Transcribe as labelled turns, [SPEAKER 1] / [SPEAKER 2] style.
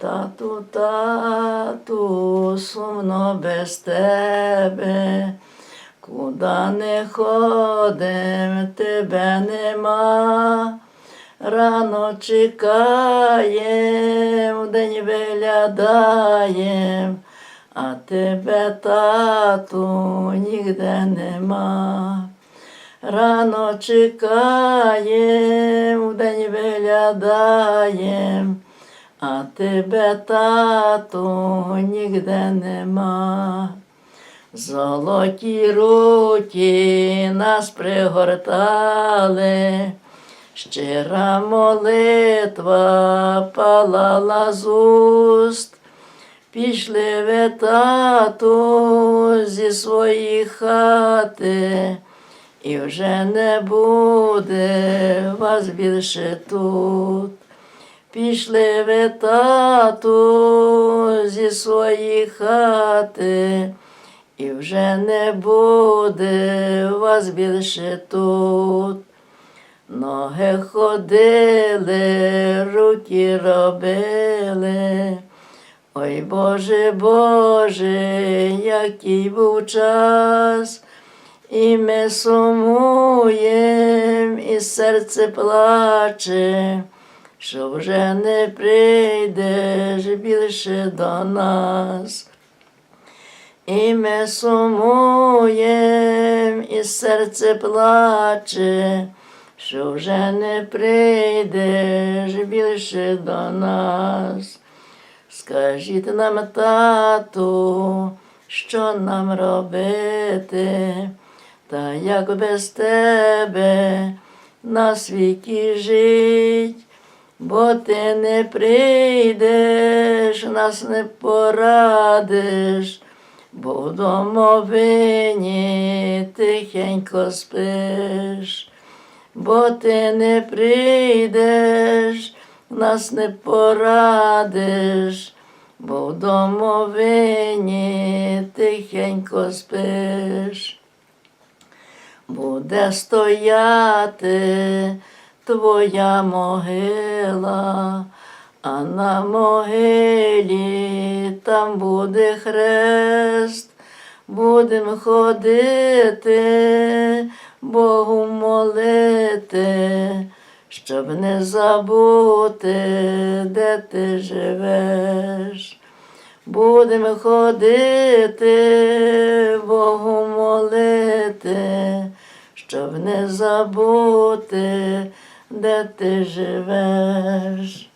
[SPEAKER 1] Тату, тату, сумно без тебе. Куда не ходим, тебе нема. Рано чекаєм, день виглядаєм, а тебе, тату, нігде нема. Рано чекаєм, день виглядаєм, а тебе, тату, нігде нема. Золоті руки нас пригортали, щира молитва палала з уст. Пішли ви, тату, зі своєї хати, і вже не буде вас більше тут. Пішли ви, тату, зі своєї хати, і вже не буде вас більше тут. Ноги ходили, руки робили. Ой Боже, Боже, який був час, і ми сумуєм, і серце плаче, що вже не прийдеш більше до нас. І ми сумуєм, і серце плаче, що вже не прийдеш більше до нас. Скажіть нам, тату, що нам робити, та як без тебе на світі жить, бо ти не прийдеш, нас не порадиш, бо в домовині тихенько спиш, бо ти не прийдеш, нас не порадиш, бо в домовині тихенько спиш. Буде стояти твоя могила, а на могилі там буде хрест, будем ходити, Богу молити, щоб не забути, де ти живеш. Будемо ходити, Богу молити, щоб не забути, де ти живеш.